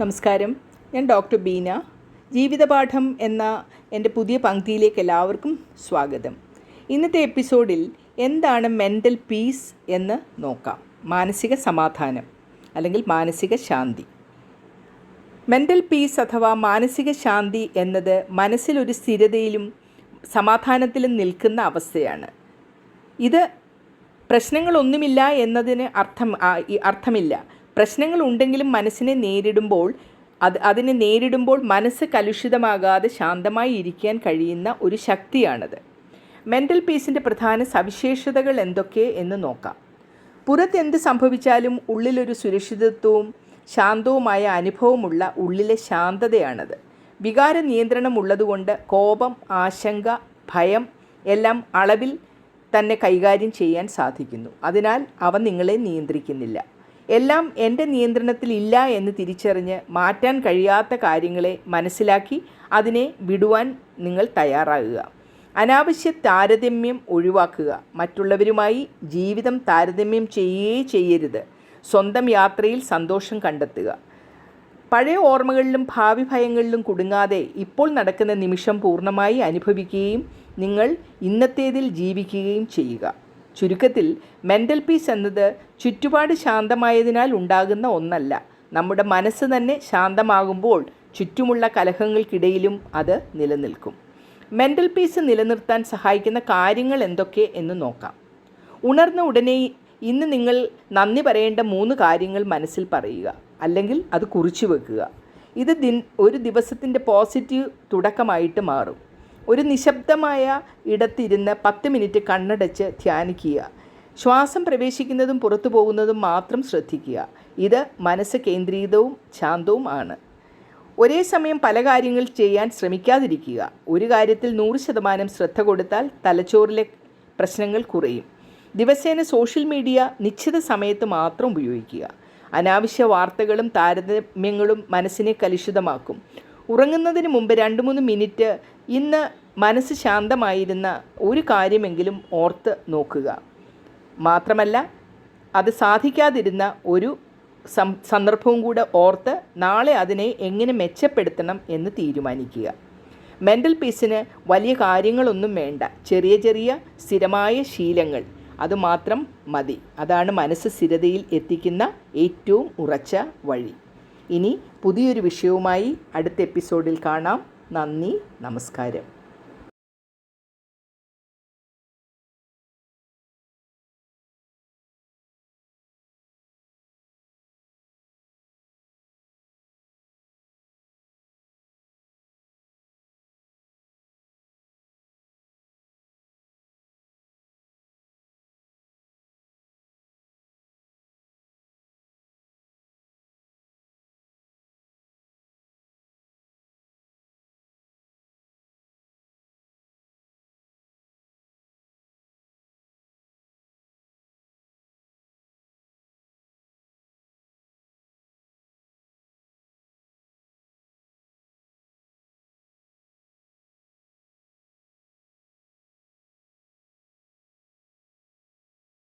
നമസ്കാരം. ഞാൻ ഡോക്ടർ ബീന. ജീവിതപാഠം എന്ന എന്റെ പുതിയ പങ്ക്തിയിലേക്ക് എല്ലാവർക്കും സ്വാഗതം. ഇന്നത്തെ എപ്പിസോഡിൽ എന്താണ് മെന്റൽ പീസ് എന്ന് നോക്കാം. മാനസിക സമാധാനം അല്ലെങ്കിൽ മാനസിക ശാന്തി. മെന്റൽ പീസ് അഥവാ മാനസിക ശാന്തി എന്നത് മനസ്സിലൊരു സ്ഥിരതയിലും സമാധാനത്തിലും നിൽക്കുന്ന അവസ്ഥയാണ്. ഇത് പ്രശ്നങ്ങളൊന്നുമില്ല എന്നതിന് അർത്ഥം ആ, ഈ ഉണ്ടെങ്കിലും മനസ്സിനെ നേരിടുമ്പോൾ അത് അതിനെ നേരിടുമ്പോൾ മനസ്സ് കലുഷിതമാകാതെ ശാന്തമായി ഇരിക്കാൻ കഴിയുന്ന ഒരു ശക്തിയാണത്. മെന്റൽ പീസിന്റെ പ്രധാന സവിശേഷതകൾ എന്തൊക്കെ എന്ന് നോക്കാം. പുറത്ത് എന്ത് സംഭവിച്ചാലും ഉള്ളിലൊരു സുരക്ഷിതത്വവും ശാന്തവുമായ അനുഭവമുള്ള ഉള്ളിലെ ശാന്തതയാണത്. വികാര നിയന്ത്രണം ഉള്ളതുകൊണ്ട് കോപം ആശങ്ക ഭയം എല്ലാം അളവിൽ തന്നെ കൈകാര്യം ചെയ്യാൻ സാധിക്കുന്നു. അതിനാൽ അവ നിങ്ങളെ നിയന്ത്രിക്കുന്നില്ല. എല്ലാം എന്റെ നിയന്ത്രണത്തിലില്ല എന്ന് തിരിച്ചറിഞ്ഞ് മാറ്റാൻ കഴിയാത്ത കാര്യങ്ങളെ മനസ്സിലാക്കി അതിനെ വിടുവാൻ നിങ്ങൾ തയ്യാറാകുക. അനാവശ്യ താരതമ്യം ഒഴിവാക്കുക. മറ്റുള്ളവരുമായി ജീവിതം താരതമ്യം ചെയ്യുകയേ ചെയ്യരുത്. സ്വന്തം യാത്രയിൽ സന്തോഷം കണ്ടെത്തുക. പഴയ ഓർമ്മകളിലും ഭാവി ഭയങ്ങളിലും കുടുങ്ങാതെ ഇപ്പോൾ നടക്കുന്ന നിമിഷം പൂർണമായി അനുഭവിക്കുകയും നിങ്ങൾ ഇന്നത്തേതിൽ ജീവിക്കുകയും ചെയ്യുക. ചുരുക്കത്തിൽ മെന്റൽ പീസ് എന്നത് ചുറ്റുപാട് ശാന്തമായതിനാൽ ഉണ്ടാകുന്ന ഒന്നല്ല. നമ്മുടെ മനസ്സ് തന്നെ ശാന്തമാകുമ്പോൾ ചുറ്റുമുള്ള കലഹങ്ങൾക്കിടയിലും അത് നിലനിൽക്കും. മെന്റൽ പീസ് നിലനിർത്താൻ സഹായിക്കുന്ന കാര്യങ്ങൾ എന്തൊക്കെ എന്ന് നോക്കാം. ഉണർന്ന ഉടനെ ഇന്ന് നിങ്ങൾ നന്ദി പറയേണ്ട മൂന്ന് കാര്യങ്ങൾ മനസ്സിൽ പറയുക അല്ലെങ്കിൽ അത് കുറിച്ചു വെക്കുക. ഇത് ദിൻ ഒരു ദിവസത്തിന്റെ പോസിറ്റീവ് തുടക്കമായിട്ട് മാറും. ഒരു നിശബ്ദമായ ഇടത്തിരുന്ന് പത്ത് മിനിറ്റ് കണ്ണടച്ച് ധ്യാനിക്കുക. ശ്വാസം പ്രവേശിക്കുന്നതും പുറത്തു പോകുന്നതും മാത്രം ശ്രദ്ധിക്കുക. ഇത് മനസ്സ് കേന്ദ്രീതവും ശാന്തവും ആണ്. ഒരേ സമയം പല കാര്യങ്ങൾ ചെയ്യാൻ ശ്രമിക്കാതിരിക്കുക. ഒരു കാര്യത്തിൽ നൂറ് ശതമാനം ശ്രദ്ധ കൊടുത്താൽ തലച്ചോറിലെ പ്രശ്നങ്ങൾ കുറയും. ദിവസേന സോഷ്യൽ മീഡിയ നിശ്ചിത സമയത്ത് മാത്രം ഉപയോഗിക്കുക. അനാവശ്യ വാർത്തകളും താരതമ്യങ്ങളും മനസ്സിനെ കലുഷിതമാക്കും. ഉറങ്ങുന്നതിന് മുമ്പ് രണ്ട് മൂന്ന് മിനിറ്റ് ഇന്ന് മനസ്സ് ശാന്തമായിരുന്ന ഒരു കാര്യമെങ്കിലും ഓർത്ത് നോക്കുക. മാത്രമല്ല അത് സാധിക്കാതിരുന്ന ഒരു സന്ദർഭവും കൂടെ ഓർത്ത് നാളെ അതിനെ എങ്ങനെ മെച്ചപ്പെടുത്തണം എന്ന് തീരുമാനിക്കുക. മെന്റൽ പീസിന് വലിയ കാര്യങ്ങളൊന്നും വേണ്ട. ചെറിയ ചെറിയ സ്ഥിരമായ ശീലങ്ങൾ. അതുമാത്രം മതി. അതാണ് മനസ്സ് സ്ഥിരതയിൽ എത്തിക്കുന്ന ഏറ്റവും ഉറച്ച വഴി. ഇനി പുതിയൊരു വിഷയവുമായി അടുത്ത എപ്പിസോഡിൽ കാണാം. നന്ദി നമസ്കാരം.